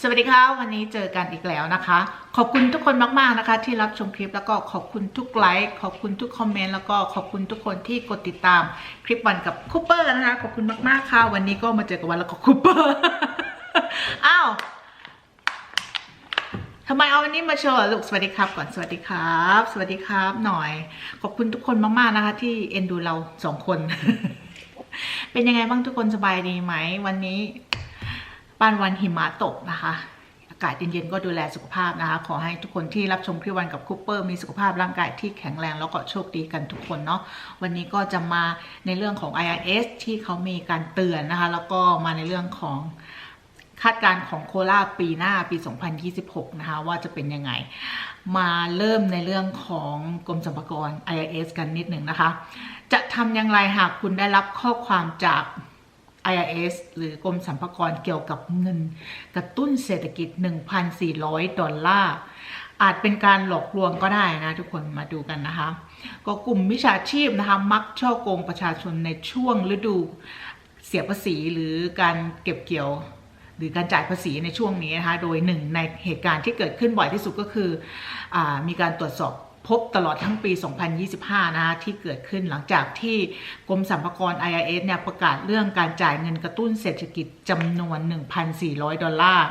สวัสดีค่ะวันนี้เจอกันอีกแล้วนะคะ ขอบคุณทุกคนมากๆนะคะ ที่รับชมคลิปแล้วก็ขอบคุณทุกไลค์ขอบคุณทุกคอมเมนต์แล้วก็ขอบคุณทุกคนที่กดติดตามคลิปวันกับคูเปอร์นะคะขอบคุณมากๆค่ะ วันนี้ก็มาเจอกับวันแล้วก็คูเปอร์อ้าวทำไมเอาวันนี้มาโชว์ลูกสวัสดีครับก่อนสวัสดีครับ สวัสดีครับ หน่อย ขอบคุณทุกคนมากๆนะคะ ที่เอ็นดูเราสองคน เป็นยังไงบ้างทุกคนสบายดีไหม วันนี้ บ้านวันหิมะตกนะคะ อากาศเย็นๆก็ดูแลสุขภาพนะคะ ขอให้ทุกคนที่รับชมคลิปวันกับคูเปอร์มีสุขภาพร่างกายที่แข็งแรงแล้วก็โชคดีกันทุกคนเนาะวันนี้ก็จะมาในเรื่องของ IRS ที่เขามีการเตือนนะคะ แล้วก็มาในเรื่องของคาดการณ์ของโคราปีหน้าปี 2026 นะคะ ว่าจะเป็นยังไง มาเริ่มในเรื่องของกรมสรรพากร IRS กันนิดหนึ่งนะคะ จะทำอย่างไรหากคุณได้รับข้อความจาก IRS หรือกรมสรรพากรเกี่ยวกับเงิน กระตุ้นเศรษฐกิจ 1,400 ดอลลาร์ อาจเป็นการหลอกลวงก็ได้นะทุกคนมาดูกันนะคะ ก็กลุ่มวิชาชีพนะคะ มักช่อโกงประชาชนในช่วงฤดูเสียภาษีหรือการเก็บเกี่ยวหรือการจ่ายภาษีในช่วงนี้นะคะ โดยหนึ่งในเหตุการณ์ที่เกิดขึ้นบ่อยที่สุดก็คืออมีการตรวจสอบ พบตลอดทั้งปี 2025 นะที่เกิดขึ้นหลังจากที่กรมสรรพากร IRS เนี่ยประกาศเรื่องการจ่ายเงินกระตุ้นเศรษฐกิจจำนวน 1,400 ดอลลาร์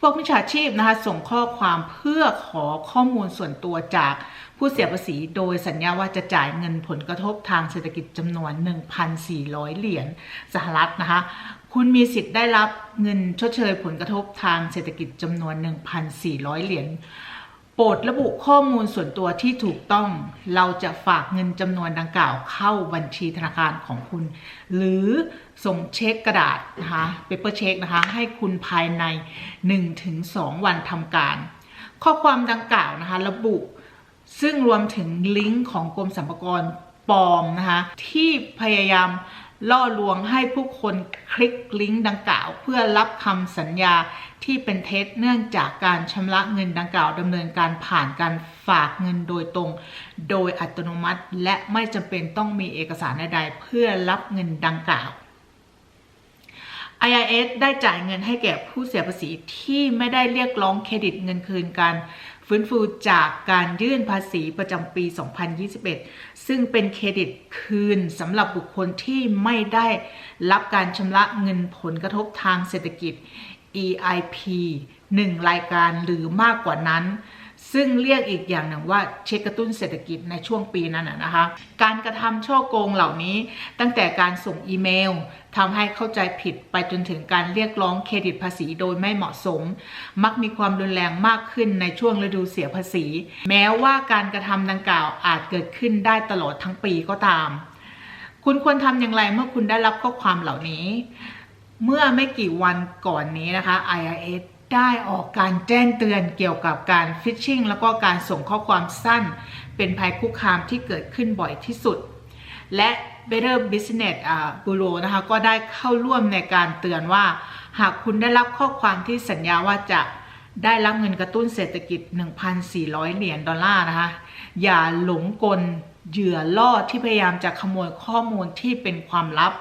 พวกมิจฉาชีพนะคะส่งข้อความเพื่อขอข้อมูลส่วนตัวจากผู้เสียภาษีโดยสัญญาว่าจะจ่ายเงินผลกระทบทางเศรษฐกิจจำนวน 1,400 เหรียญสหรัฐนะคะคุณมีสิทธิ์ได้รับเงินชดเชยผลกระทบทางเศรษฐกิจจำนวน 1,400 เหรียญ ปรดระบุข้อมูลส่วนตัวที่ถูกต้อง เราจะฝากเงินจำนวนดังกล่าวเข้าบัญชีธนาคารของคุณ หรือส่งเช็คกระดาษนะคะเปเปอร์เช็คนะคะ ให้คุณภายใน 1-2 วันทำการ ข้อความดังกล่าวนะคะ ระบุซึ่งรวมถึงลิงก์ของกรมสรรพากรปลอมนะคะ ที่พยายาม ล่อลวงให้ผู้คนคลิกลิงก์ดังกล่าว เพื่อรับคำสัญญาที่เป็นเท็จเนื่องจากการชำระเงินดังกล่าวดำเนินการผ่านการฝากเงินโดยตรง โดยอัตโนมัติ และไม่จำเป็นต้องมีเอกสารใดๆเพื่อรับเงินดังกล่าว IRS ได้จ่ายเงินให้แก่ผู้เสียภาษีที่ไม่ได้เรียกร้องเครดิตเงินคืนการ ฟื้นฟูจากการยื่นภาษีประจำปี 2021 ซึ่งเป็นเครดิตคืนสำหรับบุคคลที่ไม่ได้รับการชำระเงินผลกระทบทางเศรษฐกิจ EIP 1 รายการหรือมากกว่านั้น ซึ่งเรียกอีกอย่างหนึ่งว่าเช็คกระตุ้นเศรษฐกิจในช่วงปีนั้นนะนะคะ การกระทำช่อโกงเหล่านี้ ตั้งแต่การส่งอีเมลทำให้เข้าใจผิดไปจนถึงการเรียกร้องเครดิตภาษีโดยไม่เหมาะสม มักมีความรุนแรงมากขึ้นในช่วงฤดูเสียภาษี แม้ว่าการกระทำดังกล่าวอาจเกิดขึ้นได้ตลอดทั้งปีก็ตาม คุณควรทำอย่างไรเมื่อคุณได้รับข้อความเหล่านี้ เมื่อไม่กี่วันก่อนนี้นะคะ IRS ได้ออกการแจ้งเตือนเกี่ยวกับการฟิชชิงแล้วก็การส่งข้อความสั้น เป็นภัยคุกคามที่เกิดขึ้นบ่อยที่สุด และ Better Business Bureau นะคะก็ได้เข้าร่วมในการเตือนว่า หากคุณได้รับข้อความที่สัญญาว่าจะได้รับเงินกระตุ้นเศรษฐกิจ 1,400 เหรียญดอลลาร์นะคะ อย่าหลงกลเหยื่อล่อที่พยายามจะขโมยข้อมูลที่เป็นความลับ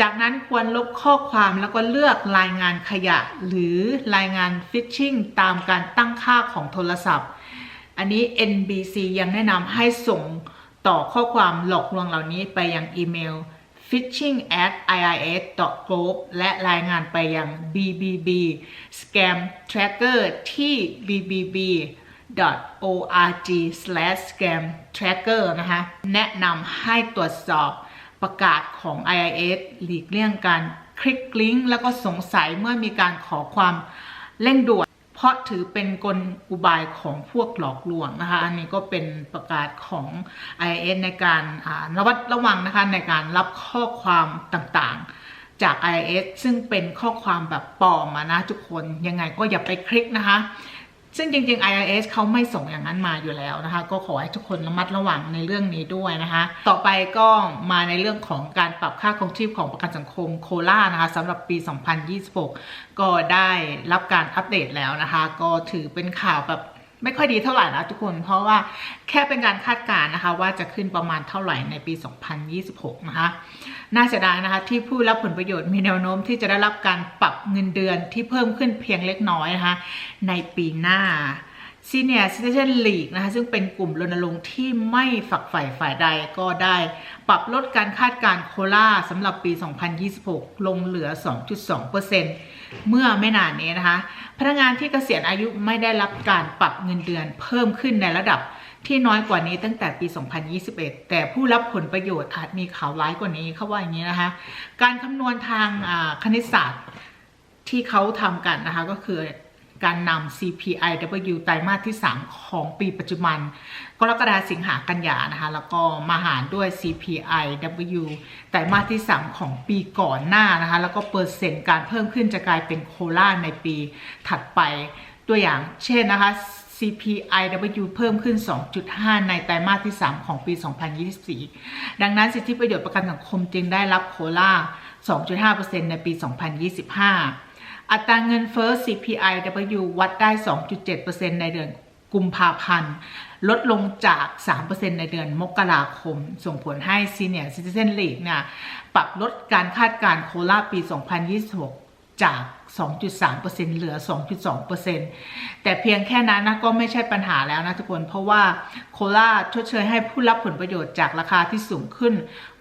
จากนั้นควรลบข้อความแล้วก็เลือกรายงานขยะ หรือรายงานฟิชชิงตามการตั้งค่าของโทรศัพท์ อันนี้ NBC ยังแนะนำให้ส่งต่อข้อความหลอกลวงเหล่านี้ไปยังอีเมล phishing at irs group และรายงานไปยัง BBB scam tracker ที่ bbb org scam tracker นะคะ แนะนำให้ตรวจสอบ ประกาศของ IRS หลีกเลี่ยงการคลิกลิงก์แล้วก็สงสัยเมื่อมีการขอความเร่งด่วน เพราะถือเป็นกลอุบายของพวกหลอกลวงนะคะ อันนี้ก็เป็นประกาศของ IRS ในการระวัดระวังนะคะในการรับข้อความต่างๆ จาก IRS ซึ่งเป็นข้อความแบบปลอมนะทุกคนยังไงก็อย่าไปคลิกนะคะ ซึ่งจริง ๆ IRS เขาไม่ส่งอย่างนั้นมาอยู่แล้วนะคะ ก็ขอให้ทุกคนระมัดระวังในเรื่องนี้ด้วยนะคะ ต่อไปก็มาในเรื่องของการปรับค่าครองชีพของประกันสังคมโคล่านะคะสำหรับปี 2026 ก็ได้รับการอัปเดตแล้วนะคะ ก็ถือเป็นข่าวแบบ ไม่ค่อยดีเท่าไหร่นะทุกคน เพราะว่าแค่เป็นการคาดการณ์นะคะ ว่าจะขึ้นประมาณเท่าไหร่ในปี 2026 นะคะ น่าเสียดายนะคะ ที่ผู้รับผลประโยชน์มีแนวโน้มที่จะได้รับการปรับเงินเดือนที่เพิ่มขึ้นเพียงเล็กน้อยนะคะ ในปีหน้า Senior Citizen League นะคะซึ่งเป็นกลุ่มรณรงค์ที่ไม่ฝักใฝ่ฝ่ายใดก็ได้ปรับลดการคาดการโคล่าสำหรับปี 2026 ลงเหลือ 2.2%เมื่อไม่นานนี้นะคะ พนักงานที่เกษียณอายุไม่ได้รับการปรับเงินเดือนเพิ่มขึ้นในระดับที่น้อยกว่านี้ตั้งแต่ปี 2021 แต่ผู้รับผลประโยชน์อาจมีข่าวร้ายกว่านี้เขาว่าอย่างนี้นะคะ การคำนวณทางคณิตศาสตร์ที่เขาทำกันนะคะก็คือ การนำ CPIW ไตรมาสที่ 3 ของปีปัจจุบัน กรกฎาสิงหากันยานะคะ แล้วก็มาหารด้วย CPIW ไตรมาสที่ 3 ของปีก่อนหน้านะคะ แล้วก็เปอร์เซ็นต์การเพิ่มขึ้นจะกลายเป็นโคล่าในปีถัดไปตัวอย่างเช่นนะคะ CPIW เพิ่มขึ้น 2.5 ในไตรมาสที่ 3 ของปี 2024 ดังนั้นสิทธิประโยชน์ประกันสังคมจึงได้รับโคล่า 2.5%ในปี 2025 อัตราเงินเฟ้อ CPIW วัดได้ 2.7%ในเดือนกุมภาพันธ์ ลดลงจาก 3%ในเดือนมกราคม ส่งผลให้ Senior Citizen League เนี่ยปรับลดการคาดการณ์โคลาปี 2026 จาก 2.3%เหลือ 2.2%แต่เพียงแค่นั้นนะก็ไม่ใช่ปัญหาแล้วนะทุกคน เพราะว่าโคลาชดเชยให้ผู้รับผลประโยชน์จากราคาที่สูงขึ้น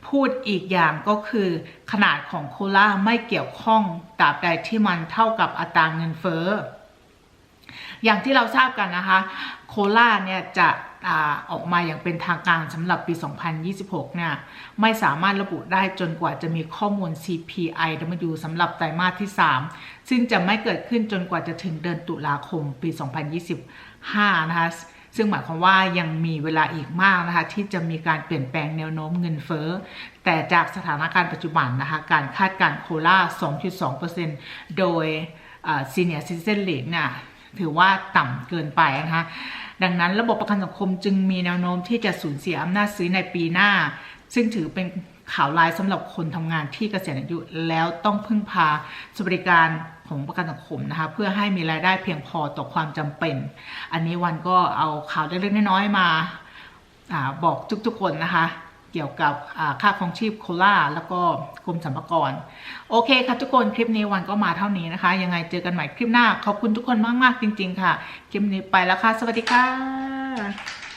พูดอีกอย่างก็คือขนาดของโคลาไม่เกี่ยวข้องตราบใดที่มันเท่ากับอัตราเงินเฟ้อ อย่างที่เราทราบกันนะคะ โคล่าเนี่ยจะอออกมาอย่างเป็นทางการสำหรับปี 2026 เนี่ย ไม่สามารถระบุได้จนกว่าจะมีข้อมูล CPIW สำหรับไตรมาสที่ 3 ซึ่งจะไม่เกิดขึ้นจนกว่าจะถึงเดือนตุลาคมปี 2025 นะคะ ซึ่งหมายความว่ายังมีเวลาอีกมากนะคะ ที่จะมีการเปลี่ยนแปลงแนวโน้มเงินเฟ้อ แต่จากสถานการณ์ปัจจุบันนะคะ การคาดการ์โคล่า 2.2%โดยซีเนียร์ซิติเซนลีกเนี่ย ถือว่าต่ำเกินไปนะคะดังนั้นระบบประกันสังคมจึงมีแนวโน้มที่จะสูญเสียอำนาจซื้อในปีหน้า ซึ่งถือเป็นข่าวร้ายสำหรับคนทำงานที่เกษียณอายุแล้วต้องพึ่งพาสวัสดิการของประกันสังคมนะคะเพื่อให้มีรายได้เพียงพอต่อความจำเป็น อันนี้วันก็เอาข่าวเล็กๆน้อยๆมาอาบอกทุกๆคนนะคะ เกี่ยวกับค่าครองชีพโคล่าแล้วก็กรมสรรพากร โอเคค่ะทุกคนคลิปนี้วันก็มาเท่านี้นะคะ ยังไงเจอกันใหม่คลิปหน้า ขอบคุณทุกคนมาก ๆ จริง ๆ ค่ะ คลิปนี้ไปแล้วค่ะ สวัสดีค่ะ